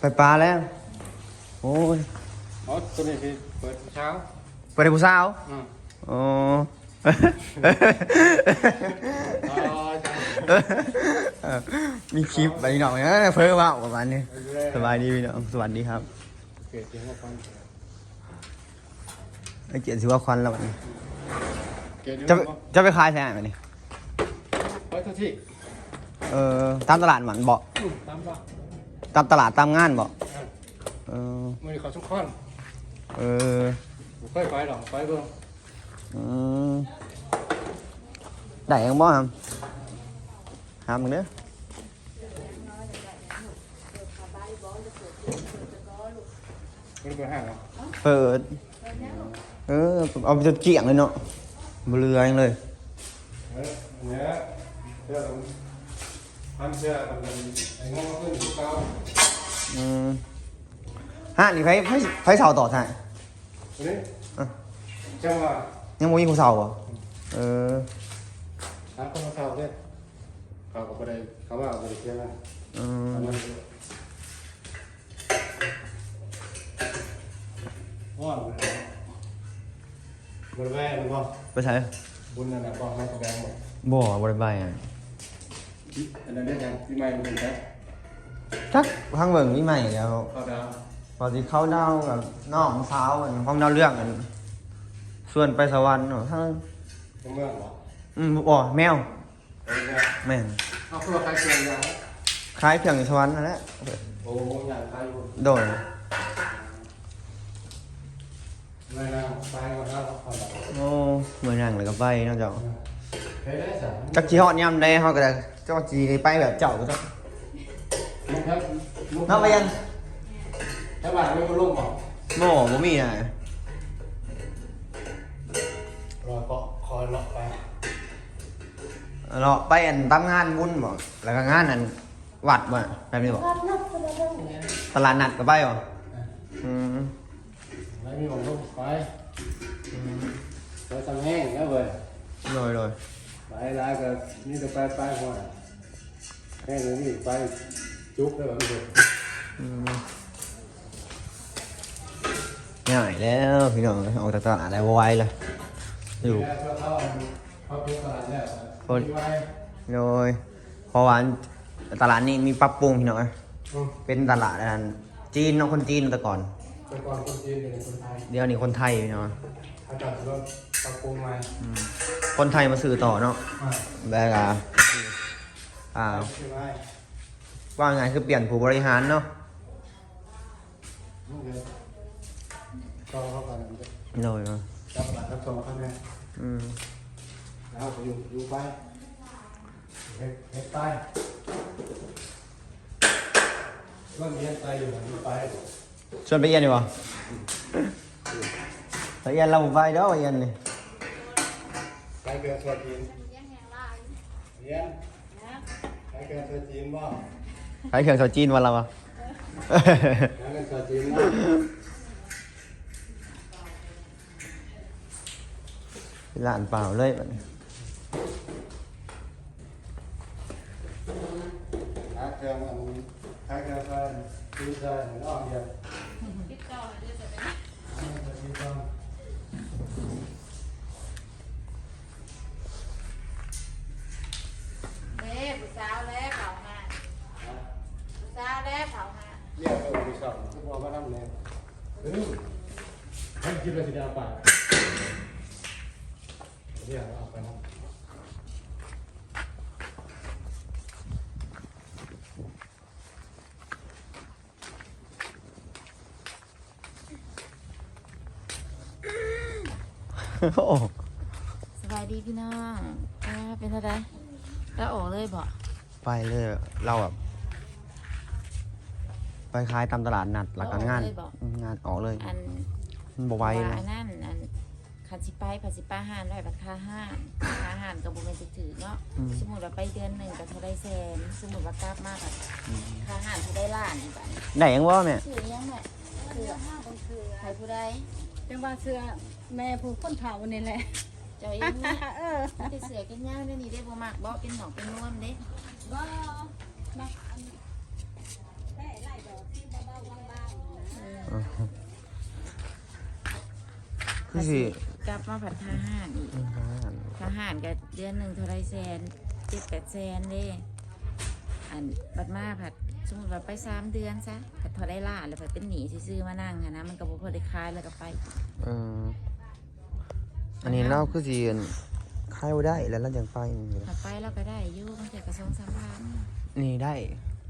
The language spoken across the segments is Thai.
ไปปลาแล้ว โอ้ยอ๋อตัวนี้คือเปิดเช้าไปได้ผู้สาวอืมอ๋ออ๋อจ้ะเออมีคลิปไปหน่อยนะเพิ่มว่าประมาณนี้สบายดีพี่น้องสวัสดีครับเกิดเสียงว่าฟันไอเกียรติสิว่าควันแล้ววันนี้เกิดจะเรื่องไปว่าจะไปขายแพงไหมนี่ไว้เท่าที่เออตามตลาดหมันบอกอืมตามบ้าน ตามตลาดตามงานบอกเออมือเขาชุกค้อนเออบ่ค่อยไปหรอกไปเบิ่งอืมได้ยังบ่ครับหามึงเด้อไม่ได้ไปห้างหรอกเปิด เออเอาไปจนเกลี่ยงเลยเนาะบเรือยังเลยเอออันเนี้ยเสื้อผ มพันเสื้อมันเป็นไอ้งอขึ้นอยู่เก้าอืมฮะนี่ไฟไฟไฟเสาต่อใช่ตัวนี้อะจังหวะยังบ่มีผู้เสาบ่เออถามคนมาเท่าเนี่ยเขาก็บ่ได้เขาว่าบ่ได้เที่ยงนะอืมอันนั้นว่าบ่ได้บ่ได้แม่นบ่ไปใช้บุญนั่นน่ะบ่ให้แสดงบ่บ่บ่ได้ใบอะ อันนั้นเรียกยังพี่ใหม่มันเป็นแค่จักพังเบิ่งนี่ใหม่แล้วเข้าดาวพอสิเข้าดาวกับน้องสาวกันห้องดาวเรื่องกันส่วนไปสวรรค์เนาะทั้งเมืองเหรออืมบ่แมวเออเนี่ยแม่นเอาคือว่าใครเชียงยังคล้ายเพียงสวรรค์นั่นแหละโอ้ยอย่างใครอยู่โดนไม่น่าไปมาแล้วเข้าดาวโอ้เมื่อนั่งเลยก็ไปเนาะเจ้า เฮ้ยได้สามจักสิฮอดยามใดเฮาก็ได้เจ้าสิไปแบบเจ้าก็ต้องมุกครับมุกเนาะไปยันถ้าบ้านไม่ก็ลง บอกโม่บ่มีน่ะรอเกาะคอยเลาะไปเนาะไปอันตามงานบุญบ่แล้วก็งานอันวัดบ่แบบนี้บ่ตลาดนัดก็ไปบ่อืมแล้วมีของลงไปไปทำแห้งแล้วเว้ยโดยโดยไปร้ายก็นี่จะไปไปหัวแห้งเลยนี่ไปจุกได้แบบนี้อืมง่ายแล้วพี่น้องออกจากตลาดได้ไวๆเลยอยู่แล้วก็เข้าเข้าเป็นตลาดเนี่ยคนมีไว้โดยเพราะว่าตลาดนี้มีปรับปรุงพี่น้องเอ้ยอืมเป็นตลาดอันจีนเนาะคนจีนแต่ก่อนเป็นก่อนคนจีนเป็นคนไทยเดี๋ยวนี้คนไทยพี่น้อง ถ้าจัดรถปรับปรุงใหม่คนไทยมาซื้อต่อเนาะอ่าแบบอ่าอ่าใช่ไหมว่าไงคือเปลี่ยนผู้บริหารเนาะนี่เลยก็เข้าไปมันจะโดยเนาะจับตลาดรับชมข้างในอืมแล้วก็อยู่อยู่ไปเฮ็ดเฮ็ดไปก็มีเฮ็ดไปอยู่อยู่ไป ชวนไปเย็นดีกว่าไปเย็นเราบ่ไปเด้อไปเย็นนี่ไปเกิดตัวจีนเรียนไปเกิดตัวจีนบ่ไปเครื่องชา วจีนวันละวะไปเกิดตัวจีนบ่ร้านเปล่าเลยบัดนี้หาเครื่องอันหาเครื่องไปซื้อใส่หม้อเดียวติดต่อเดี๋ยวจะไป เด้ผู้สาวแล้วเขาหาผู้สาวแล้วเขาหา เรียกไปอุปสรรคทุกวันมาทำเลยเออ ให้คิดว่าสิได้เอาไปเรียกเอาไปนะโอ้สบายดีพี่น้องอ่าเป็นอะไรแล้วออกเลยบ่ไปเลยเราแบบไปขายตามตลาดนัดหลักงานอืมงานออกเลย อัน มันบ่ไหวว่าเลยอันนั่นอันคันสิไปผัดสิป้าห้านได้บัตรค่าห้านค่าห้านกับบุเป็นถือเนาะสมมติว่าไปเดือนหนึ่งก็เท่าได้แสนสมมติว่ากลับมากกับค่าห้านเท่าได้ล้านอีกบัดนี้ได้ยังว่าแม่ชื่อยังไงคือใครผู้ใดจังว่าเสื้อแม่ผู้คนเผานี่แหละ เจ้าเองเนี่ยเออไม่ได้เสือกันย่างได้นี่ได้บ่มากบ่เป็นหนองเป็นนวลเด้ว่ามักอันแม่ไล่ดอกที่เบา คือสิกลับมาผัดทหารอีกทหารก็เดือนหนึ่งเท่าไรแสนเจ็ดแปดแสนเด้อันบัดมาผัดสมมติว่าไปสามเดือนซะผัดเท่าไรล่ะแล้วผัดเป็นหนีซื้อๆมานั่งหั้นนะมันก็บ่พอได้คายแล้วก็ไปเอออันนี้เราคือสิค่ายบ่ได้แล้วเราจังไปนี่ถ้าไปแล้วก็ได้อยู่มันจะกระทรวงสามพันนี่ได้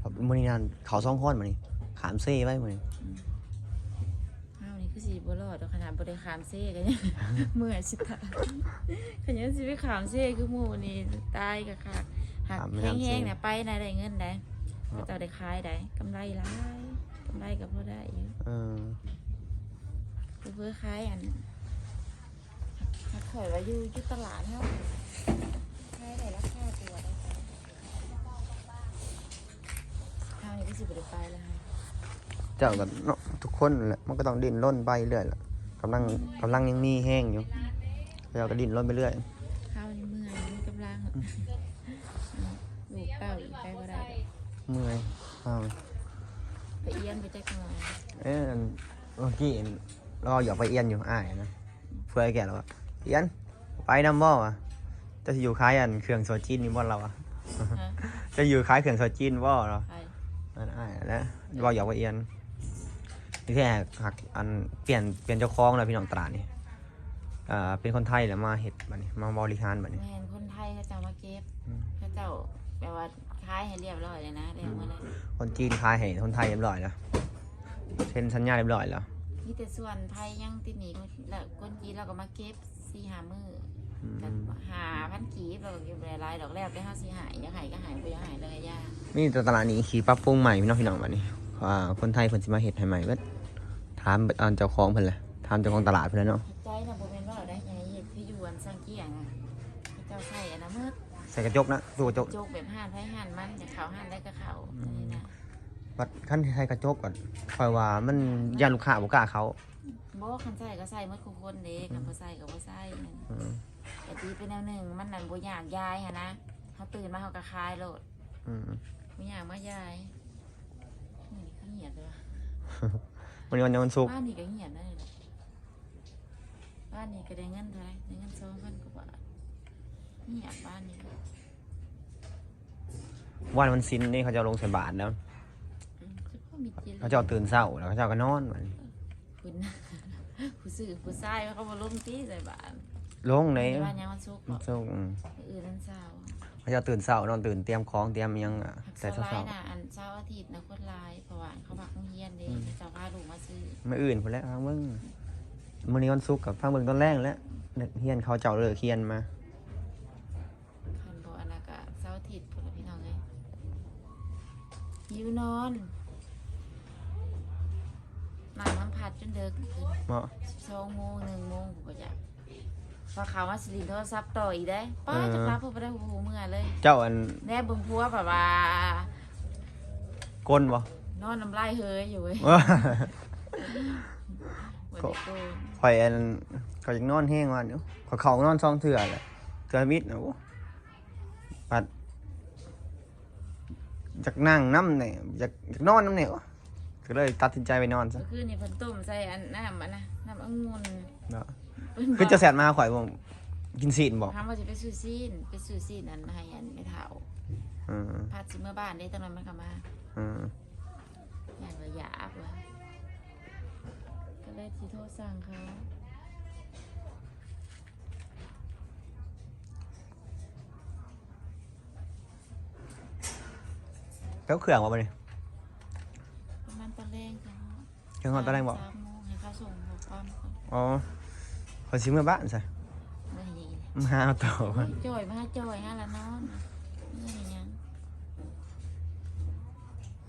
ครับมื้อนี้นั่นเขาซ่องค้อนมานี่ขามเซ่ไว้มื้อนี้เฮานี่ คือสิบ่รอดดอกขนาดบ่ได้ขามเซ่กันยังเมื่อยสิตายขยันสิไปขามเซ่คือหมู่นี่ตายก็คักหักแห้งๆเนี่ยไปน่ะได้เงินได้ก็เจ้าได้ขายได้กำไรหลายกำไรก็พอได้อยู่เออเพื่อขายอันหักข่อยว่าอยู่อยู่ตลาดเฮาขายได้ราคาตัวได้เฮานี่ก็สิบ่ได้ไปแล้วค่ะเจ้ากับเนาะ ทุกคนนั่นแหละมันก็ต้องดิ้นร่นไปเรื่อยล่ะกำลังกำลังยังมีแห้งอยู่เราก็ดิ้นร่นไปเรื่อยข้าวในเมืองมีกำลังลูกเต้าอีกไปบ่ได้เมื่อยอ้าวไปเอี้ยนไปจักหน่อยเอ้ยอันเมื่อกี้เราอยากไปเอียนอยู่อ้ายนะเพื่อให้แกเราอะเอียนไปน้ำบ่อะจะอยู่คล้ายอันเครื่องโซจีนนี่บ่เราอะฮะจะอยู่คล้ายเครื่องโซจีนบ่เราไปอันอ้ายนะเราอยากไปเอียนนี่ แค่หักอันเปลี่ยนเปลี่ยนเจ้าของเลยพี่น้องตราดนี่อ่าเป็นคนไทยแหละมาเห็ดบัดนี้มาบริหารบัดนี้ แม่นคนไทยเขาเจ้ามาเก็บอืม เขาเจ้าแปลว่าขายให้เรียบร้อยเลยนะเรียบร้อยเลยคนจีนขายให้คนไทยเรียบร้อยแล้วเซ็นสัญญาเรียบร้อยแล้วมีแต่ส่วนไทยยังติดหนีแล้วคนจีนเราก็มาเก็บสี่หามืออืมกันหาพันกีบเราก็เก็บหลายๆดอกแรกได้ห้าสี่หายอยากหายก็หายไปอยากหายเลยย่านี่แต่ตลาดนี้ขี่ปรับปรุงใหม่พี่น้องพี่น้องบัดนี้ อ่าคนไทยเพิ่นสิมาเฮ็ดให้ใหม่เบิดถามอันเจ้าของเพิ่นแหละถามเจ้าของตลาดเพิ่นแหละเนาะใจนะโบเป็นว่าเราได้ไงเห็ดพี่ยวนสร้างเกี่ยงอะเขาเจ้าใส่อันนะเมื่อใส่กระจกนะตู้กระจกโจกแบบห่านไทยห่านมันจะเขาห่านได้ก็เขาอันนี้นะวัดขั้นใส่กระจกก่อนคอยว่ามันย่านลูกค้าบ่กล้าเขาบอกคันใส่ก็ใส่เมื่อคุคนเด็กคันบ่ใส่ก็บ่ใส่นั่นอืมแต่ตีเป็นแนวหนึ่งมันนั่นบ่อยากยายฮะนะเขาตื่นมาเขาก็คายโลดอืมบ่อยากมายายนี่ก็ เหียดเลยวะวันนี้วันนี้วันศุกร์บ้านนี่ก็เหียดนั่นแหละบ้านนี่ก็ได้เงินเท่าไหรได้เงินสองพันกว่าบาทเหียดบ้านนี่ก็วันวันศิลนี่เขาจะเอาลงใส่บาทแล้วอืมคือพ่อมีจิตเขาจะเอาตื่นเช้าแล้วเขาจะเอาก็นอนมันคุณผู้สื่อผู้ชายเขาบ่ล้มตีใส่บ้านลงในบ้านยังมันสุกวันเนาะศุกร์อืมอื่นนั่นเช้า เขาจะเอาตื่นเช้านอนตื่นเตรียมของเตรียมอิหยังอะแต่แต่เช้าเช้า น่ะอันเช้าอาทิตย์นะคนลายเพราะว่าเขาพักโรงเรียนเด้เจ้าพาลูกมาซื้อๆไม่อื่นพุ่นแหล้วฟังเบิ่งมื้อนี้วันศุกร์กับฟังเบิ่งตอนแรกแล้วเด็กเฮียนเขาเจ้าเลิกเฮียนมา คันบ่อันนั้นก็เช้าอาทิตย์พุ่นล่ะพี่น้องเอ้ยหิวนอนนั่งน้ำพัดจนเดิกขึ้นเนาะสองโมงหนึ่งโมงผมก็จะ พอเขามาสิรินโทรศัพท์ต่ออีกได้ป้าเออ จะรับเพื่อไปได้หูเมื่อเลยเจ้าอันแน่เบิ่งพัวแบบว่า ก้นบ่ นอนน้ำลายเฮยอยู่เว้ยว่าวันนี้กูข่อยอันข่อยอยากนอนแห้งวันเดี๋ยวข่อยเขานอนซองเถื่อแหละเถื่อมิดนะโอ้ปัดอยากนั่งน้ำเนี่ยอยากอยากนอนน้ำเนี่ยก็เลยตัดสินใจไปนอนซะเมื่อคืนนี่เพิ่นต้มใส่อันน้ำอันนะน้ำองุ่นเนาะเพิ่น คือจะแสดมาข่อยบ่กินซีนบอกถามว่าจะไปซื้อซีนไปซื้อซีนอันให้อันไม่เท่าอืมพาสิเมื่อบ้านได้ตอนนั้นมันก็มาอืมอย่างว่าหยาบว่ะก็เลยสิโทรสั่งเขาแล้วเครื่องว่าไปเลยประมาณตอนแรกเขาเครื่องฮอดตอนแรกบอกสามโมงให้เขาส่งข้อความก่อนอ๋อ ข่อยซื้อเมื่อบ้านซะเมื่อไหร่มาเอาต่อโอ้ยจ่อยมาจ่อยฮะละนอนเมื่อไหร่ยัง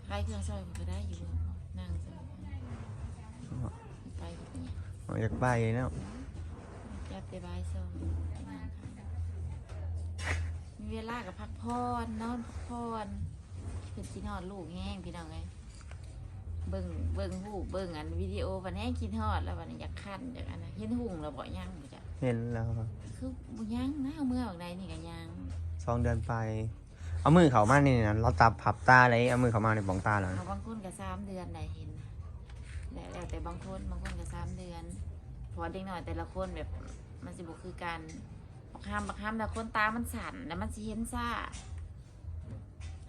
ใครเครื่องซอยก็ได้อยู่นั่งซอยไปก็เป็นหยังอ๋ออยากไปแล้วจับไปบายซอยไปนั่งค่ะมีเวลากับพักผ่อนนอนพักผ่อนเป็นสินอดลูกแห้งพี่น้องไง เบิ่งเบิ่งหูเบิ่งอันวิดีโอวันนี้กินฮอดแล้ววันนี้อยากขั้นอยากอันนั้นเห็นหุ่งแล้วบ่ย่างบ่จ้ะเห็นแล้วครับคือบ่ย่างนะเอามื่อออกใดนี่ก็ย่างสองเดือนไป เอามือเขามานี่นะเราตับผับตาเลยเอามือเขามาในปองตาแล้วเอาบางคนก็สามเดือนได้เห็นนะแล้วแล้วแต่บางคนบางคนก็สามเดือนเพราะว่าเด็กน้อยแต่ละคนแบบมันสิบ่คือกันบักห้ามบักห้ามแต่คนตามันสั่นแล้วมันสิเห็นซ่า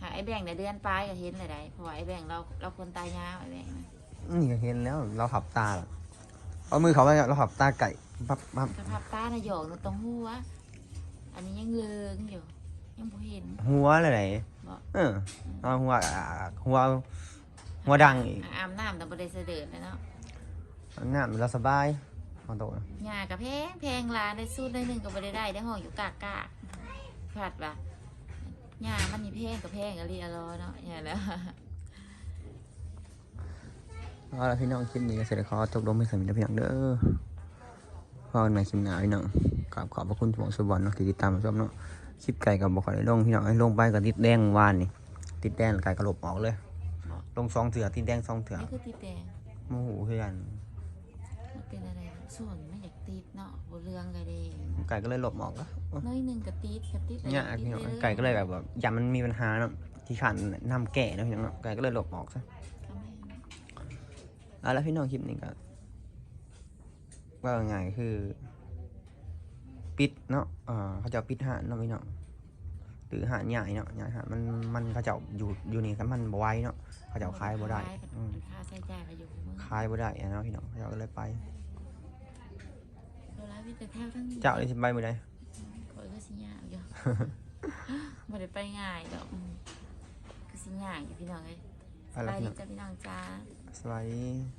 หากไอ้แบ่งในเดือนปลายก็เห็นเลยได้เพราะว่าไอ้แบ่งเราเราคนตายาวไอ้แบ่งนะนี่ก็เห็นแล้วเราขับตาแล้วเอามือเขาไปเราขับตาไก่ปั๊บปั๊บสภาพตาน่ะหยอกตรงหัว อันนี้ยังเลืองอยู่ ยังบ่เห็นหัวอะไรไหนบ่เออเอาหัวอ่าหัว หัวดังอีกอาบน้ำแต่บ่ได้เสด็จเลยเนาะน้ำเราสบายเอาโตะหญ้ากับแพงแพงลาได้สู้ได้หนึ่งก็บ่ได้ได้ได้ห้องอยู่กากกากผัดว่า หญ้ามันนี่แพงกับแพงอะลีอะรอเนาะเนี่ยแหล้วเอาละพี่น้องคลิปนี้ก็เสร็จแล้วขอจบลงไม่สำเร็จพี่น้องเด้อพอกันใหม่คลิปหน้าพี่น้องกราบขอบพระคุณทุกคนสุบอนเนาะที่ติดตามมาชมเนาะคลิปไก่กับบอกขอได้ลงพี่น้องให้ลงไปกับติดแดงวานนี่ติดแดงไก่กระหลบออกเลย ลงสองเถื่อติดแดงสองเถื่อนี่คือติดแดงโมโหเพื่อนมันเป็นอะไรส่วนไม่อยากติดเนาะบ่เรื่องไงเด้ ไก่ก็เลยหลบออกแล้วน้อยหนึ่งกับติดกับติดเนี่ยพี่น้องไก่ก็เลยแบบแบบอย่ามันมีปัญหาเนาะที่ขันนำแก่เนาะพี่น้องเนาะไก่ก็เลยหลบออกซะทำให้เอาละพี่น้องคลิปนี้ก็ว่าไงายคือ ปิดเนาะอ่าเขาจะเอาปิดหานเนาะพี่น้องหรือหานใหญ่เนาะใหญ่หานมันมันเขาจะเอาอยู่อยู่นี่ครับมันบไหว้เนาะเขาจะเอาคายบ่ได้อืมค่าใช้จ่ายไปอยู่กับมึงคายบ่ได้อะเนาะพี่น้องเขาจะเอาก็เลยไป โซลาวิแต่แถวทั้งเจ้าเลยสิไปมือใดคอยก็สิยากอยู่ บ่ได้ไปง่ายดอกอืมก็สิยากอยู่พี่น้องเอ้ยไปสแล้วบายพี่ดีน้องจ้าพี่น้องจ้า สวัสดี